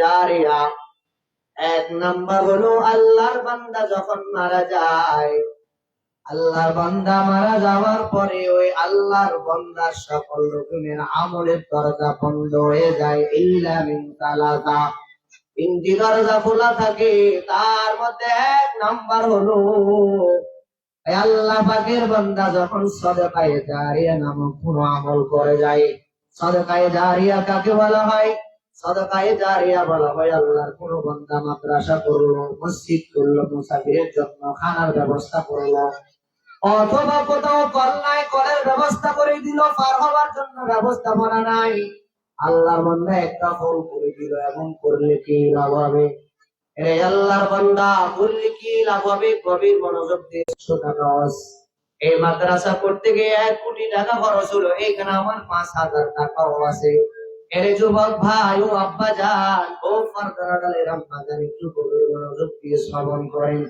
জারিয়া। এক নাম্বার হলো আল্লাহর বান্দা যখন মারা যায়, আল্লাহর বান্দা মারা যাওয়ার পরে ওই আল্লাহর বান্দার সকল রকমের আমলের দরজা বন্ধ হয়ে যায়। ইল্লা মিন তালাতা তিনটি দরজা খোলা থাকে, তার মধ্যে এক নাম্বার হলো আল্লাহ পাকের বান্দা যখন সদকায়ে জারিয়া নামক কোন আমল করে যায়, সদকায়ে জারিয়া কাকে বলা হয়? আল্লাহর কোন মাদ্রাসা করল, মসজিদ জন্য ব্যবস্থা অথবা কলের ব্যবস্থা করে দিল, পার জন্য নাই। বান্দা একটা ফল করে দিল এবং করলে কি লাভ হবে? আল্লাহর বান্দা করলে কি লাভ হবে? গভীর মনোযোগ দিয়ে টাকা এই মাদ্রাসা করতে গিয়ে এক কোটি টাকা খরচ হলো এইখানে আমার পাঁচ হাজার টাকাও আছে। এর যুবক ভাই, ও আব্বা যান, ও ফারদারাডালের আম্মা যান, একটু গভীর মনোযোগ দিয়ে শ্রবণ করেন।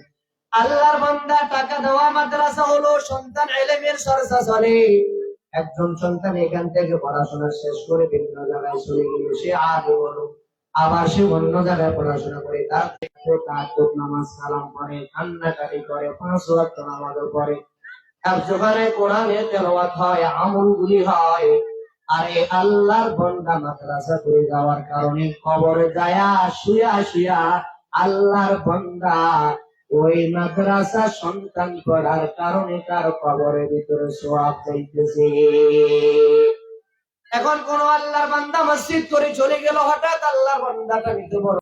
আল্লাহর বান্দা টাকা দেওয়া মাদ্রাসা হলো সন্তান এলেমের চর্চা চলে একজন সন্তান এখান থেকে পড়াশোনা শেষ করে বিভিন্ন জায়গায় চলে গেল সে আগে বলো আবার সে অন্য জায়গায় পড়াশোনা করে, তার তাহাজ্জুদ নামাজ সালাম করে কান্নাকাটি করে, পাঁচ ওয়াক্ত নামাজও করে এক জোগানে কোরআনে তেলাওয়াত হয়, আমলগুলি হয়। আর আল্লাহর বন্দা মাদ্রাসা করে যাওয়ার কারণে কবরে যায়া শুয়া শুয়া আল্লাহর বন্দা ওই মাদ্রাসা সন্তান পড়ার কারণে তার কবরের ভিতরে সোয়াব এখন কোন আল্লাহর বান্দা মসজিদ করে চলে গেল, হঠাৎ আল্লাহর বান্দাটা নিতে বড়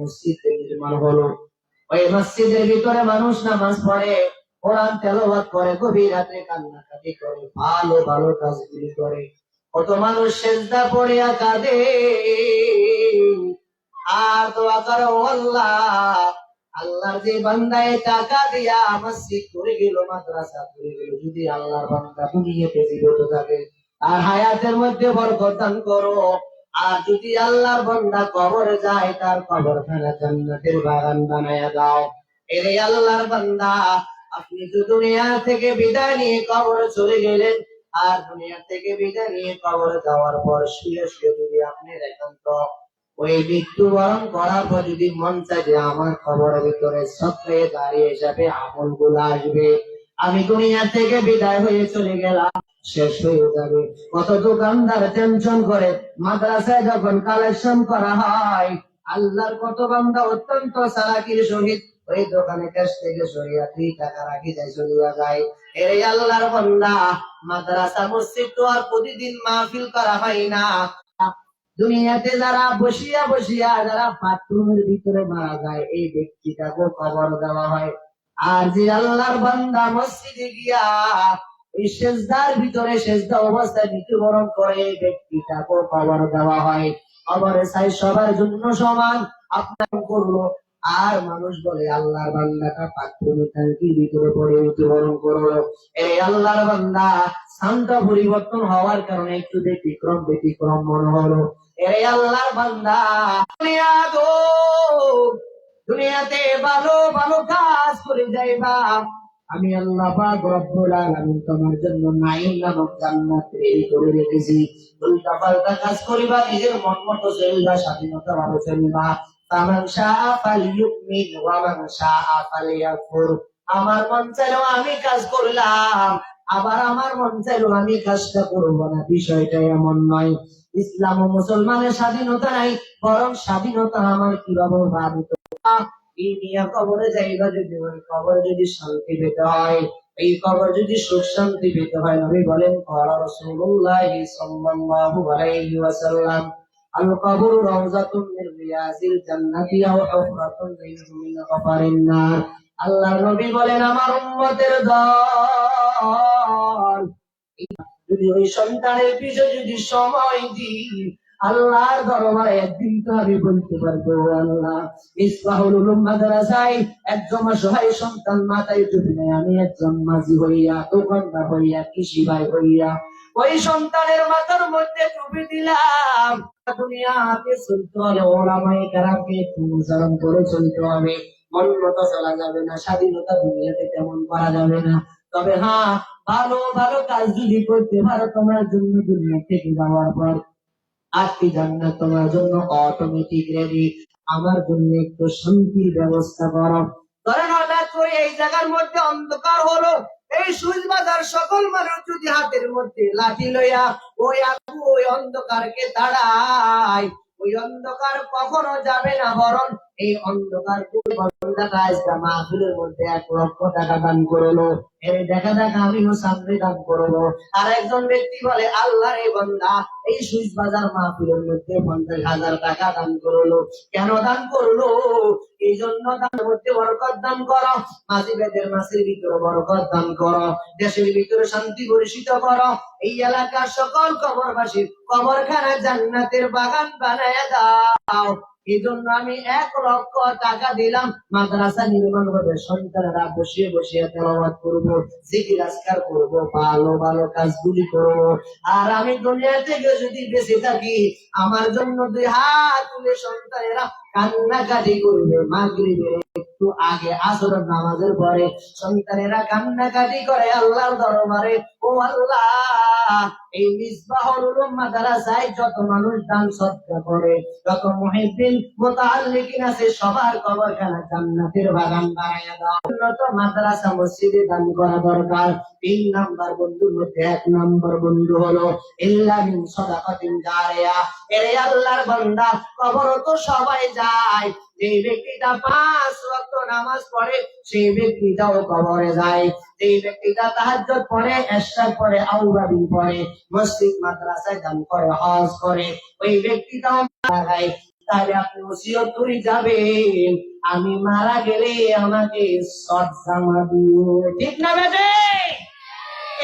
মসজিদ নির্মাণ হলো। ওই মসজিদের ভিতরে মানুষ নামাজ পড়ে, কোরআন তেলাওয়াত করে, গভীর রাতে কান্নাকাটি করে, ভালো ভালো কাজগুলি করে। কত মানুষ সেজদা পড়িয়া কাঁদে। আর দোয়া করে ও আল্লাহ, আল্লাহর যে বান্দায় টাকা দিয়া মসজিদ করে গেল, মাদ্রাসা করে গেল, যদি আল্লাহর বান্দা দুনিয়াতে জীবিত থাকে আর হায়াতের মধ্যে বরকত দান করো। আর যদি আল্লাহর বান্দা কবরে যায়, তার কবর খানা জান্নাতের বাগান বানায়া দাও। এরে আল্লাহর বান্দা, আপনি তো দুনিয়া থেকে বিদায় নিয়ে কবর চলে গেলেন। আর দুনিয়া থেকে বিদায় নিয়ে কবর যাওয়ার পর শুয়ে শুয়ে যদি আপনি দেখেন তো, ওই মৃত্যুবরণ করার পর যদি মন চায় যে আমার খবরের ভিতরে সত্রে দাঁড়িয়ে হিসাবে আমলগুলো আসবে, আমি দুনিয়া থেকে বিদায় হয়ে চলে গেলাম, শেষ হয়ে যাবে। কত দোকানদার টেনশন করে মাদ্রাসায় যখন কালেকশন করা হয়, আল্লাহর কত বান্দা অত্যন্ত সালাকির সহিত ওই দোকানে ক্যাশ থেকে সরিয়া দুই টাকা রাখি যায় চলিয়া যায় এই আল্লাহর বান্দা, মাদ্রাসা, মসজিদ তো আর প্রতিদিন মাহফিল করা হয় না। দুনিয়াতে যারা বসিয়া বসিয়া, যারা বাথরুমের ভিতরে মারা যায়, এই ব্যক্তিটাকে কবর দেওয়া হয়। আর যে আল্লাহর বান্দা মসজিদে গিয়া এই সেজদার ভিতরে সেজদা অবস্থায় মৃত্যুবরণ করে, এই ব্যক্তিটাকে কবর দেওয়া হয়। কবরে চাই সবার জন্য সমান আপনার করল। আর মানুষ বলে, আল্লাহর বান্দাটা বাথরুমে ট্যাঙ্কির ভিতরে পড়ে মৃত্যুবরণ করল। এই আল্লাহর বান্দা স্থানটা পরিবর্তন হওয়ার কারণে একটু ব্যতিক্রম ব্যতিক্রম মনে হলো। এই আল্লাহর বান্দা দুনিয়াতে ভালো ভালো কাজ করে যাইবা আমি আল্লাহ পাক রব্বুল আলামিন তোমার জন্য নাইম নামক জান্নাত তৈরি করে রেখেছি। উল্টা পাল্টা কাজ করিবা, নিজের মন মতো চলবা, স্বাধীনতা ভাবে চলবা। ফামান শাআ ফালিয়ুমিন ওয়া মান শাআ ফালিয়াকফুর আমার মন চাইলো আমি কাজ করলাম আবার আমার মন চাইলো আমি কাজটা করবো না বিষয়টা এমন নয় ইসলাম ও মুসলমানের স্বাধীনতা নাই বরং স্বাধীনতা আমার কিভাবে ভাবিত এই নিয়ে কবরে যাইবা যদি ওই কবরে যদি শান্তি পেতে হয় এই কবর যদি সুখ শান্তি পেতে হয় নবী বলেন قال رسول الله صلى الله عليه وسلم القبر روضة من رياض الجنة أو حفرة منه من غفر النار আল্লাহর নবী বলেন আমার উম্মতের দল যদি ওই সন্তানের পিছনে যদি সময় দিই আল্লাহর দরবারে একদিন তো আমি বলতে পারবো "ও আল্লাহ ইসলাহুল উলুম মাদ্রাসায় একজন অসহায় সন্তান মাথায় টুপি নেয় আমি একজন মাঝি হইয়া দোকানদার হইয়া কৃষি ভাই হইয়া ওই সন্তানের মাথার মধ্যে টুপি দিলাম। দুনিয়াতে চলতে হলে ওলামাই কারামকে অনুসরণ করে চলতে হবে। মন মতো চলা যাবে না, স্বাধীনতা দুনিয়াতে তেমন করা যাবে না। তবে হ্যাঁ ভালো ভালো কাজ যদি করতে পারো তোমার জন্য দুনিয়া থেকে যাওয়ার পর আটটি জান্নাত তোমার জন্য অটোমেটিক রেডি আমার জন্য একটু শান্তির ব্যবস্থা করো। ধরেন হঠাৎ করে এই জায়গার মধ্যে অন্ধকার হলো। এই সুইচ বাজার সকল মানুষ যদি হাতের মধ্যে লাঠি লইয়া ওই আগু ওই অন্ধকারকে দাঁড়ায় ওই অন্ধকার কখনো যাবে না বরং এই অন্ধকার মাহফিলের মধ্যে এক লক্ষ টাকা দান করল। দেখা দেখা দান করব আর একজন ব্যক্তি বলে, আল্লাহ এই বাজার মাহফিলের মধ্যে পঞ্চাশ হাজার টাকা দান করল। কেন দান করল? এই জন্য তার মধ্যে বরকত দান করো। মাঝি বেদের মাসের ভিতরে বরকত দান করো। দেশের ভিতরে শান্তি পরিষিত করো। এই এলাকার সকল কবরবাসী কবরখানা জান্নাতের বাগান বানায় দাও। এই আমি এক লক্ষ টাকা দিলাম মাদ্রাসা নির্মাণ করবে সন্তানেরা বসিয়ে বসিয়ে তেলাবাদ করব, জিকির আজকার করব, ভালো ভালো কাজগুলি করব। আর আমি দুনিয়া থেকে যদি বেঁচে থাকি, আমার জন্য দুই হাত তুলে সন্তানেরা কান্নাকাটি করবে মাগরিবের একটু আগে নামাজের পরে সন্তানেরা কান্নাকাটি করে আল্লাহর দরবারে, ও আল্লাহ, এই যত মানুষ দান করে, যত আছে, সবার জান্নাতের বাগান বানায়া দাও। উন্নত মাদ্রাসা মসজিদে দান করা দরকার। তিন নাম্বার বন্ধুর মধ্যে এক নাম্বার বন্ধু হলো ইল্লা মিন সাদাকাতিন এরে আল্লাহর কবর তো সবাই যায় যে ব্যক্তিটা পাঁচ ওয়াক্ত নামাজ পড়ে, সেই ব্যক্তিটাও কবরে যায়। ব্যক্তিটা পড়ে মসজিদ, মাদ্রাসায় দান করে, হজ করে। ওই ব্যক্তিটাও যায়। তাহলে আপনি যাবেন। আমি মারা গেলে আমাকে জামা দিও। ঠিক না বেটে?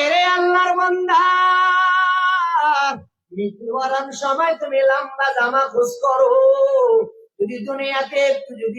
এরে আল্লাহর বান্দা! মৃত্যুবরণ সময় তুমি লম্বা জামা খুশ করো। যদি দুনিয়াতে যদি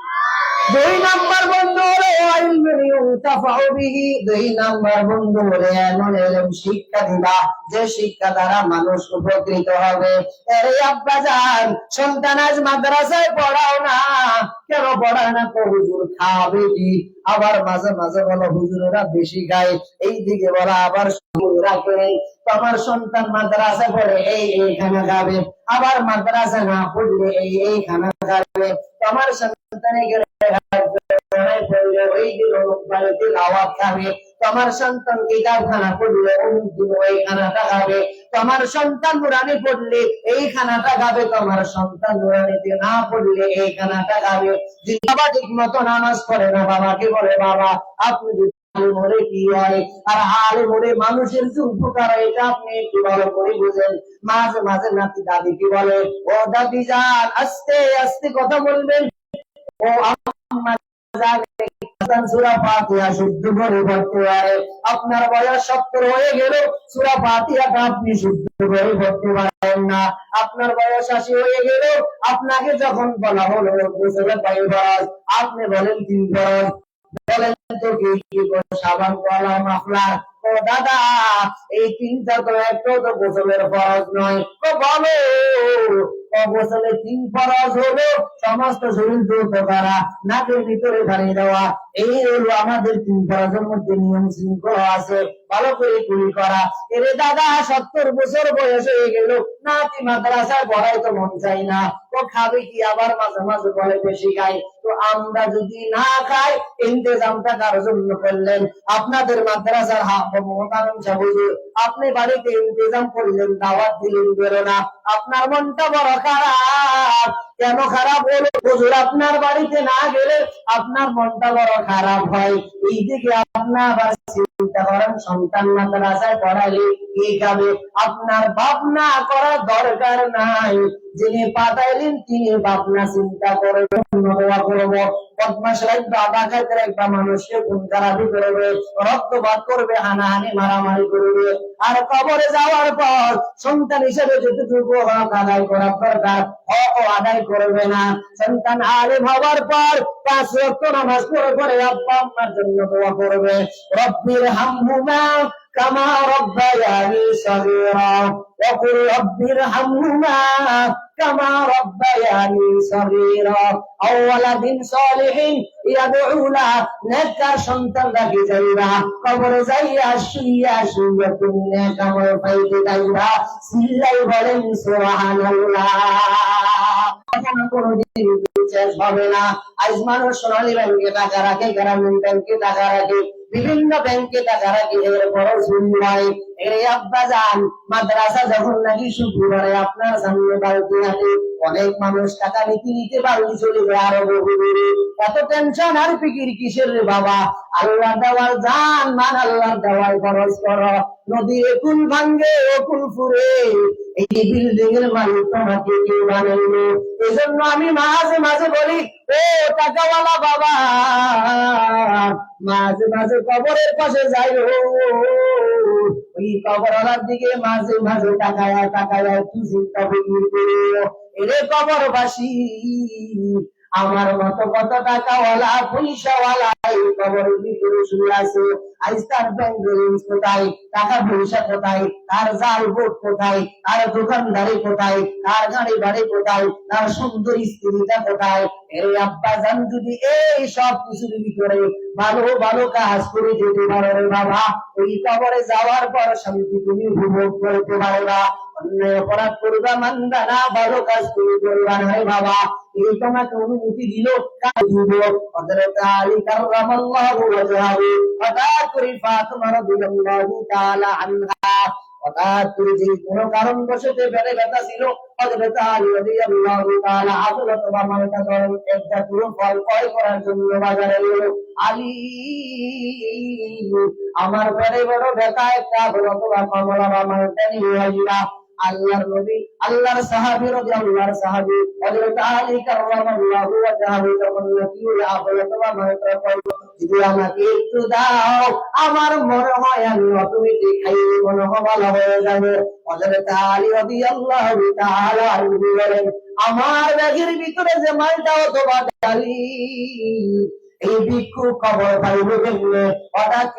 দুই নাম্বার বন্ধু হলো দুই নাম্বার বন্ধু হলো এমন এলম শিক্ষা দিবা যে শিক্ষা দ্বারা মানুষ উপকৃত হবে। আরে আব্বা যান সন্তান আজ মাদ্রাসায় পড়াও না। কেন পড়ায় না? তো হুজুর খাবে কি? আবার মাঝে মাঝে বলো, হুজুরেরা বেশি খায় এই দিকে বলা, আবার করে। তোমার সন্তান মাদ্রাসা পড়ে, এই এই খানা খাবে আবার মাদ্রাসা না পড়লে, এই এই খানা খাবে তোমার সন্তানে গেলে তোমার সন্তান পড়লে তোমার সন্তান না পড়লে বাবা ঠিক মতো নামাজ না বাবাকে বলে, বাবা, আপনি কি মানুষের যে উপকার এটা আপনি একটু ভালো করে বুঝেন। মাঝে মাঝে নাতি দাদি কি বলে, ও দাদি যান, আস্তে আস্তে কথা বলবেন। ও আপনার বয়স সত্তর হয়ে গেল, সূরা ফাতিহাটা আপনি শুদ্ধ করে পড়তে পারেন না। আপনার বয়স আশি হয়ে গেল, আপনাকে যখন বলা হলো আপনি বলেন তিন ফরজ বলেন তো কি সাবান কলা মাফলার ও দাদা, এই তিনটা তো একটাও তো গোসলের ফরজ নয়। বলো ও তিন ফরজ হলো সমস্ত শরীর দ্রুত করা, নাকের ভিতরে ঢালিয়ে দেওয়া। এই হলো আমাদের তিন ফরজের মধ্যে নিয়ম শৃঙ্খলা আছে। ভালো করে কুড়ি করা। এরে দাদা, সত্তর বছর বয়স হয়ে গেল। নাতি মাদ্রাসায় পড়াই তো মন চাই না। ও খাবে কি? আবার মাঝে মাঝে বলে বেশি খাই তো আমরা যদি না খাই, ইন্তজামটা কারও জন্য করলেন? আপনাদের মাদ্রাসার আপনি বাড়িতে ইন্তজাম করলেন, দাওয়াত দিলেন বেরো না। আপনার মনটা বড় খারাপ কেন খারাপ হলো? হুজুর, আপনার বাড়িতে না গেলে আপনার মনটা বড় খারাপ হয়। এই দিকে আপনার চিন্তা করেন, সন্তান মাদ্রাসায় পড়ালে কি খাবে আপনার ভাবনা করার দরকার নাই। যিনি পাঠাইলেন, তিনি ভাবনা চিন্তা দোয়া করব। মানুষকে করবে, রক্তপাত করবে, হানাহানি, মারামারি করবে। আর কবরে যাওয়ার পর সন্তান হিসেবে যতটুকু হক আদায় দরকার আদায় করবে না। সন্তান আলেম হওয়ার পর পাঁচ রক্ত নামাজ পড়ে পড়ে আব্বা আম্মার জন্য দোয়া করবে। রব্বির হামহুমা কামা রব্বায়ানি সগীরা وقل رب ارحمهما كما ربياني صغيرا أو ولد صالح يدعو له নেককার সন্তান রাখি যাইবা কবরে যাইয়া শুইয়া শুইয়া তুমি নেক আমল পাইতে যাইবা সিল্লাই বলেন সুবহানাল্লাহ শেষ হবে না। আজ মানুষ সোনালী ব্যাংকে টাকা রাখে, গ্রামীণ ব্যাংকে টাকা রাখে, বিভিন্ন ব্যাংকে টাকা রাখে এর বড় চুরি হয় এর আব্বা যান মাদ্রাসা যখন নাকি শুক্রবারে আপনার সামনে বাড়িতে আসে, অনেক মানুষ টাকা নিতে নিতে বাড়ি চলে যায় আরও বহু দূরে এত টেনশন আর ফিকির কিসের রে বাবা? আল্লাহ দেওয়ার জান, মান আল্লাহ দেওয়ার খরচ করো। নদী একুল ভাঙ্গে অকুল ফুরে। এই বিল্ডিং এর মালিক কেউ বানাইলো? এই জন্য আমি মাঝে মাঝে বলি, ও টাকাওয়ালা বাবা, মাঝে মাঝে কবরের পাশে যাই ওই কবরওয়ালার দিকে মাঝে মাঝে টাকায় টাকায় একটু চিন্তা বিক্রি করে, এরে কবরবাসী আমার মতো কত টাকাওয়ালা পয়সাওয়ালা এই কবরের ভিতরে শুয়ে আছে আজ তার ব্যাংক কোথায়? টাকা পয়সা কোথায়? তার জাল বোট কোথায়? তার দোকানদারি কোথায়? তার গাড়ি বাড়ি কোথায়? তার সুন্দর স্ত্রীটা কোথায়? এর আব্বা জান যদি এই সব কিছুর ভিতরে ভালো ভালো কাজ করে যেতে পারো রে বাবা। ওই কবরে যাওয়ার পর শান্তি তুমি উপভোগ করতে পারবা অন্যায় অপরাধ করবা মান্দা না, ভালো কাজ তুমি করবা না বাবা। এই তোমাকে অনুমতি দিল বেড়ে আদালত আমার বেড়ে বড় ব্যথা, একটা কমলা বা নিয়ে আসিলা। আল্লাহর নবী, আল্লাহর সাহাবী রাদিয়াল্লাহু সাহাবী, হযরত আলী কাররামাল্লাহু ওয়াজহাহু, যখন নাকি আফলাত বা মালটা ক্রয় যদি আমাকে একটু দাও, আমার মনে হয় আমি অটোমেটিক খাইয়ে মনে হয় ভালো হয়ে যাবে। হযরত আলী রাদিয়াল্লাহু তাআলা আনহু বলেন, আমার ব্যাগের ভিতরে যে মালটা অথবা ডালি এই ভিক্ষু খবর পাইল কেমনে? হঠাৎ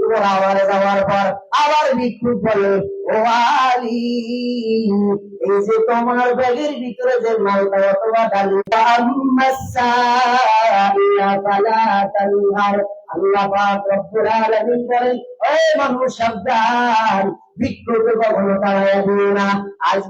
তোমার আওয়ারে যাওয়ার পর আবার ভিক্ষু বলে ও এই যে তোমার ব্যাগের ভিতরে যে মালটা অথবা ডালি কখনো দিও না। আজ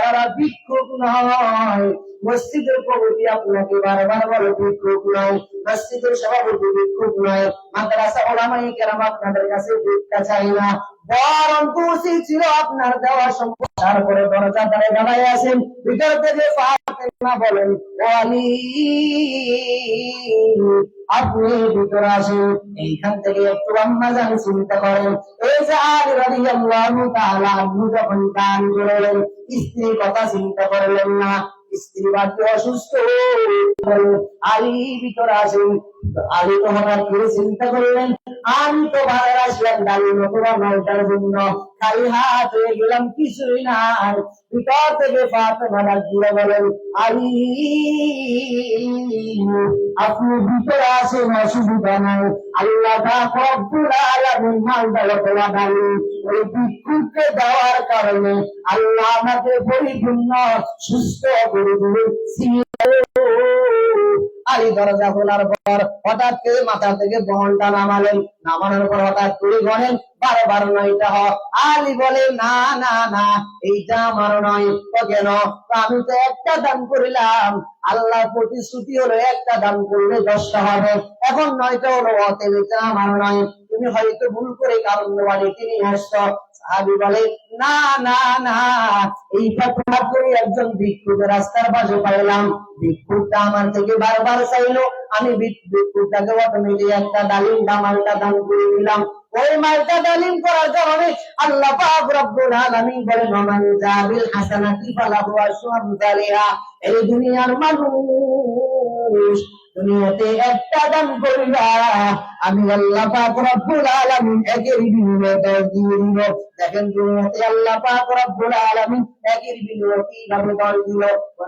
ওরা ভিক্ষুক নয়। মসজিদের কমিটি আপনাকে বারবার বলে, ভিক্ষুক নয় মসজিদের সভাপতি ভিক্ষুক নয়। মাদ্রাসা ওলামাই কেরাম আপনাদের কাছে ভিক্ষা চাই না। বরং তো উচিত ছিল আপনার দেওয়া সম্পদ। তারপরে দরজা আছেন ভিতর থেকে ফাতেমা বলেন ও আলী আপনি এইখান থেকে একটু আম্মা জান চিন্তা করেন। এই যে আলী রাদিয়াল্লাহু যখন গান করলেন স্ত্রীর কথা চিন্তা করলেন না। স্ত্রী অসুস্থ আলী ভিতরে আসেন। আলী তো হঠাৎ করে চিন্তা করলেন, আমি তো বাইরে আসলাম গাড়ি নতুন মালটার জন্য। খালি হাত হয়ে গেলাম, কিছুই নাই। ভিতর থেকে দিয়ে বলেন, আলী, আপনি ভিতরে আসেন, অসুবিধা নাই। আল্লাহ ওই ভিক্ষুককে দেওয়ার কারণে আল্লাহ আমাকে পরিপূর্ণ, সুস্থ করে আলী দরজা খোলার পর হঠাৎ করে মাথা থেকে বহনটা নামালেন। নামানোর পর হঠাৎ করে বলেন বারো বারো নয়টা হ আলী বলে, না না না, এইটা আমার নয়। তো কেন? আমি তো একটা দান করিলাম। আল্লাহ প্রতিশ্রুতি হলো, একটা দান করলে দশটা হবে। এখন নয়টা হলো এটা আমার নয়। তুমি হয়তো ভুল করে কারণ বাড়িতে নিয়ে আসছো সাহাবি বলে, না না না, এই ঘটনা করে একজন ভিক্ষুক রাস্তার পাশে পাইলাম। ভিক্ষুকটা আমার থেকে বারবার চাইলো, আমি ভিক- ভিক্ষুকটাকে অটোমেটিক একটা ডালিম বা মালটা দান করে দিলাম। ওই মালটা ডালিম করার কারণে আল্লাহ পাক রব্বুল আলামিন বলেন, ওমান জাবিল হাসানাতি ফালাহু আশরু আমসালিহা এই দুনিয়ার মানুষ দুনিয়াতে একটা দান করিবা আমি আল্লাহ পাক রব্বুল আলামিন একের বিনিময়ে দশ দিয়ে দিব দেখেন দুনিয়াতে আল্লাহ পাক রব্বুল আলামিন একের বিনিময়ে কীভাবে দশ দিল?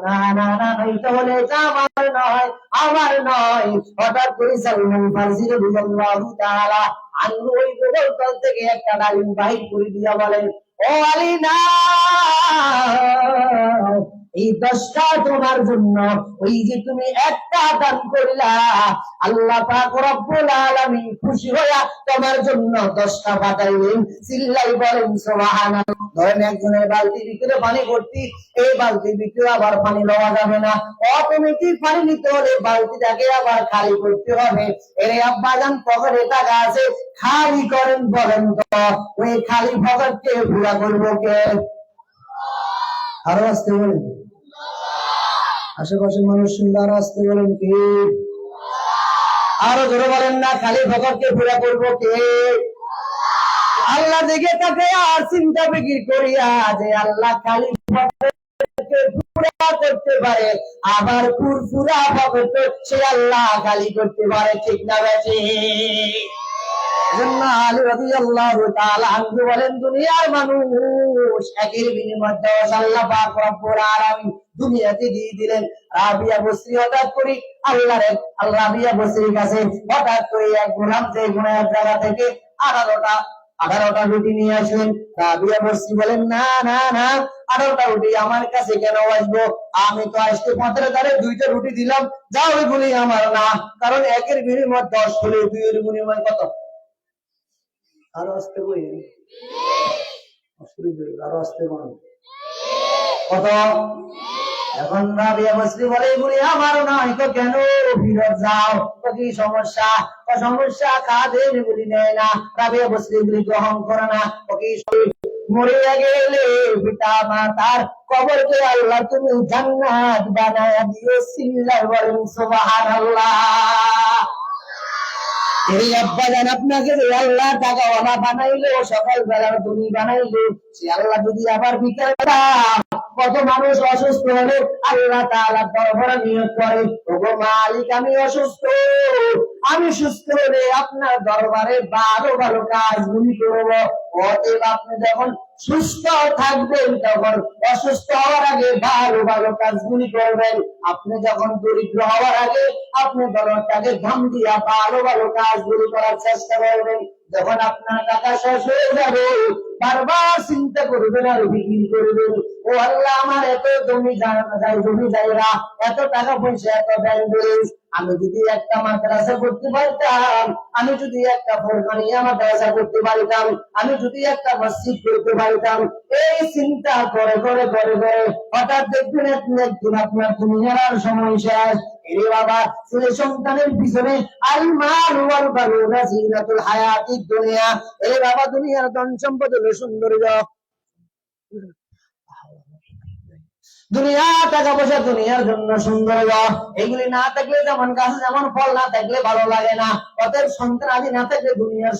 না না না এটা বলে আমার নয় আমার নয়। হঠাৎ করে সালমান ফার্সি রাদিয়াল্লাহু তাআলা আনহু ওই গোল তল থেকে একটা ডালিম বাহির করে দিয়া বলেন, ও আলী না এই দশটা তোমার জন্য। ওই যে তুমি একটা দান করিলা, আল্লাহ পাক রব্বুল আলামিন খুশি হইয়া তোমার জন্য দশটা পাঠাইলেন চিল্লাই বলেন, সুবহানাল্লাহ। ধরেন একজনের বালতির ভিতরে পানি ভর্তি, এই বালতির ভিতরে আবার পানি লওয়া যাবে না। অটোমেটিক পানি নিতে হলে বালতিটাকে আবার খালি করতে হবে। এর আব্বাজান পকেটে টাকা আছে, খালি করেন বলেন তো। ওই খালি পকেটকে পুরা করব কে? আরও আসতে বলেন। আশেপাশে মানুষ আরও আসতে বলেন কি? আরও জোরে বলেন না, খালি ভগতকে পুরা করব কে? আল্লাহ দিকে তাকে আর চিন্তা বিক্রি করিয়া যে আল্লাহ খালি করতে পারে, আবার পুরপুরা ভগত সে আল্লাহ খালি করতে পারে, ঠিক না বেশি আঠারোটা রুটি নিয়ে রাবিয়া বসরি বলেন, না না না, আঠারোটা রুটি আমার কাছে কেন আসব? আমি তো আজকে পথের ধারে দুইটা রুটি দিলাম। যা ওইগুলি আমার না। কারণ একের বিনিময় দশ হলে দুইয়ের বিনিময় কত? আরও আসতে বই আরও আসতে বলো কত এখন বলে এগুলি আমার তো কেন ফিরত যাও? তো কি সমস্যা? তো সমস্যা এগুলি নেয় না। রাবিয়া বসরি এগুলি গ্রহণ করে না। তো কি মরে গেলে পিতা মাতার কবরকে আল্লাহ তুমি জান্নাত বানায় দিও সিল্লা বলেন, সুবহানাল্লাহ। এই আব্বা জান, আপনাকে যে আল্লাহ টাকা ওলা বানাইলো সকাল বেলা তুমি বানাইলো, সে আল্লাহ যদি আবার বিকাল কত মানুষ অসুস্থ হলে আল্লাহ তাআলা দরবারে নিয়োগ করে। ওগো মালিক, আমি অসুস্থ। আমি সুস্থ হলে আপনার দরবারে ভালো ভালো কাজগুলি করব। অতএব আপনি যখন সুস্থ থাকবেন, তখন অসুস্থ হওয়ার আগে ভালো ভালো কাজগুলি করবেন। আপনি যখন দরিদ্র হওয়ার আগে আপনি দরজটাকে ঘাম দিয়া ভালো ভালো কাজগুলি করার চেষ্টা করবেন। যখন আপনার টাকা শেষ হয়ে যাবে, বারবার চিন্তা করবেন আর বিক্রি করবেন। ও আল্লাহ, আমার এত জমি জমি জায়গা, এত টাকা পয়সা, এত ব্যাংক আমি যদি একটা মাদ্রাসা করতে পারতাম, আমি যদি একটা ফোরকানিয়া মাদ্রাসা করতে পারতাম, আমি যদি একটা মসজিদ করতে পারতাম, এই চিন্তা করে করে করে করে হঠাৎ দেখবেন একদিন আপনার দুনিয়ার আর সময় শেষ। এরে বাবা, ছেলে সন্তানের পিছনে আল মাল ওয়াল বানুনা জিনাতুল হায়াতিদ দুনিয়া। এরে বাবা, দুনিয়ার ধন সম্পদ হলো সৌন্দর্য দুনিয়া টাকা পয়সা দুনিয়ার জন্য সুন্দর এইগুলি না থাকলে যেমন গাছ, যেমন ফল না থাকলে ভালো লাগে না। অতএব সন্তান আদি না থাকলে দুনিয়ার